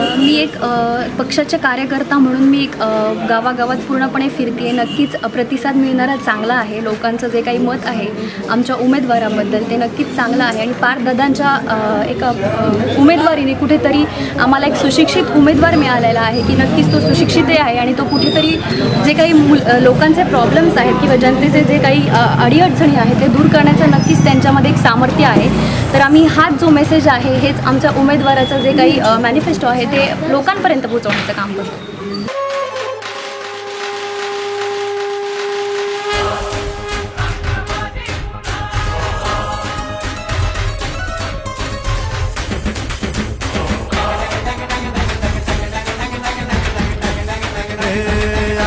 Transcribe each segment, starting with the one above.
मी एक पक्षाच्या पक्षाचे कार्यकर्ता म्हणून मी एक गावागावात पूर्णपणे फिरते नक्कीच प्रतिसाद मिळणारा चांगला आहे. लोकांचं जे काही मत आहे आमच्या उमेदवाराबद्दल ते नक्कीच चांगलं आहे. आणि पारदादांच्या अ, एका उमेदवारीने कुठेतरी आम्हाला एक सुशिक्षित उमेदवार मिळालेला आहे की नक्कीच तो सुशिक्षितही आहे आणि तो कुठेतरी जे काही मूल लोकांचे प्रॉब्लेम्स आहेत किंवा जनतेचे जे काही अडीअडचणी आहेत ते दूर करण्याचं नक्कीच त्यांच्यामध्ये एक सामर्थ्य आहे. तर आम्ही हाच जो मेसेज आहे हेच आमच्या उमेदवाराचं जे काही मॅनिफेस्टो आहे ते लोकांपर्यंत पोहोचवण्याचं काम करतो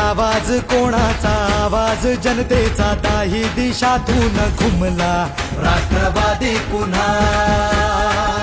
आवाज कोणाचा? आवाज जनतेचा. दाही दिशातून घुमला. राष्ट्रवादी पुन्हा.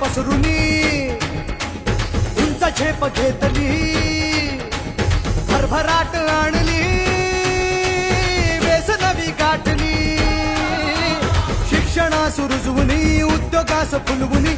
पसरुनी उंच झेप घेतली भरभराट आणली वेस नवी गाठली शिक्षणास सुरुजवुनी उद्योगास फुलवुनी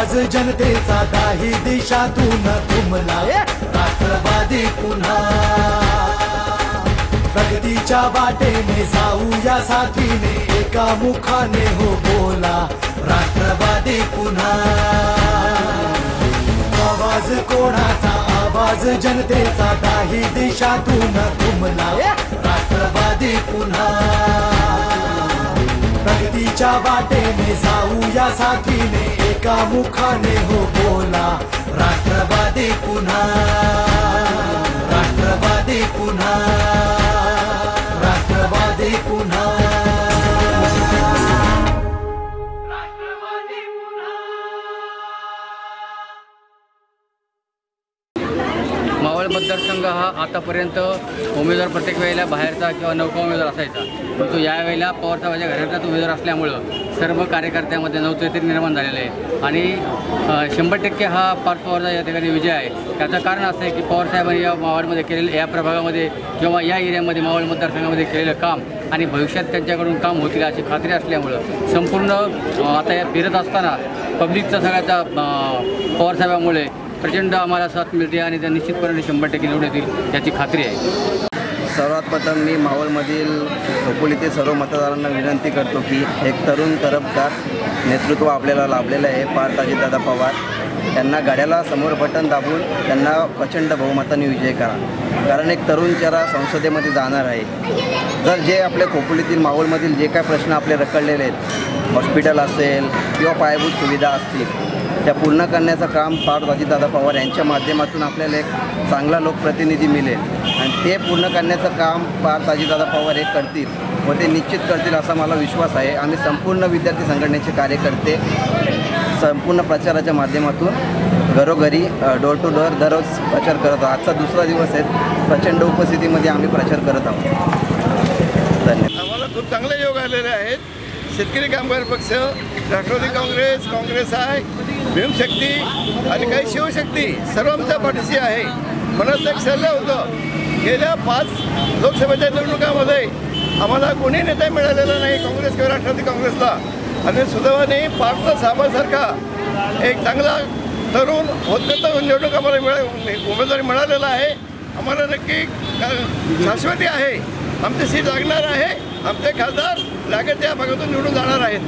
आवाज जनतेचा काही दिशातून तुमलाय राष्ट्रवादी पुन्हा. प्रगतीच्या वाटेने जाऊया साथीने एका मुखाने हो बोला. राष्ट्रवादी पुन्हा. आवाज कोणाचा? आवाज जनतेचा काही दिशातून तुमलाय राष्ट्रवादी पुन्हा. प्रगतीच्या वाटेने जाऊया साथीने एका मुखाने हो बोला. राष्ट्रवादी पुन्हा राष्ट्रवादी पुन्हा. मावळ मतदारसंघ हा आतापर्यंत उमेदवार प्रत्येक वेळेला बाहेरचा किंवा नौका उमेदवार असायचा. परंतु यावेळेला पवारसाहेबाच्या घरातलाच उमेदवार असल्यामुळं सर्व कार्यकर्त्यांमध्ये नवचैतन्य निर्माण झालेलं आहे. आणि शंभर टक्के हा पार्थ पवारचा या ठिकाणी विजय आहे. त्याचं कारण असं आहे की पवारसाहेबांनी या मावळमध्ये केलेलं या प्रभागामध्ये किंवा या एरियामध्ये मावळ मतदारसंघामध्ये केलेलं काम आणि भविष्यात त्यांच्याकडून काम होतील अशी खात्री असल्यामुळं संपूर्ण आता या फिरत असताना पब्लिकचा सगळ्याचा पवारसाहेबामुळे प्रचंड आम्हाला साथ मिळते आणि त्या निश्चितपणे शंभर टक्के निवडून येतील याची खात्री आहे. सर्वात प्रथम मी मावळमधील खोपोलीतील सर्व मतदारांना विनंती करतो की एक तरुण तरफदार नेतृत्व आपल्याला लाभलेलं आहे पार्थ दादा पवार. त्यांना गाड्याला समोर बटन दाबून त्यांना प्रचंड बहुमताने विजय करा. कारण एक तरुण चेहरा संसदेमध्ये जाणार आहे. जर जे आपल्या खोपोलीतील मावळमधील जे काय प्रश्न आपले रखडलेले आहेत हॉस्पिटल असेल किंवा पायाभूत सुविधा असतील त्या पूर्ण करण्याचं काम पार अजितदादा पवार यांच्या माध्यमातून आपल्याला एक चांगला लोकप्रतिनिधी मिळेल. आणि ते पूर्ण करण्याचं काम पार अजितदादा पवार हे करतील व ते निश्चित करतील असा मला विश्वास आहे. आम्ही संपूर्ण विद्यार्थी संघटनेचे कार्यकर्ते संपूर्ण प्रचाराच्या माध्यमातून घरोघरी डोर टू डोअर दररोज प्रचार करत आहोत. आजचा दुसरा दिवस आहे. प्रचंड उपस्थितीमध्ये आम्ही प्रचार करत आहोत. धन्यवाद. आम्हाला खूप चांगले योग आलेले आहेत. शेतकरी कामगार पक्ष राष्ट्रवादी काँग्रेस काँग्रेस आहे भीमशक्ती आणि काही शिवशक्ती सर्व आमच्या पाठीशी आहे. म्हणून एक सल्ला होतं गेल्या पाच लोकसभेच्या निवडणुकामध्ये आम्हाला कोणी नेता मिळालेला नाही काँग्रेस किंवा राष्ट्रवादी काँग्रेसला. आणि सुदैवाने पार्थ साहेबांसारखा एक चांगला तरुण होत निवडणूक आम्हाला मिळा उमेदवारी मिळालेला आहे. आम्हाला नक्की का- शाश्वती आहे. आमची सीट लागणार आहे. आमचे खासदार लागेल त्या भागातून निवडून जाणार आहेत.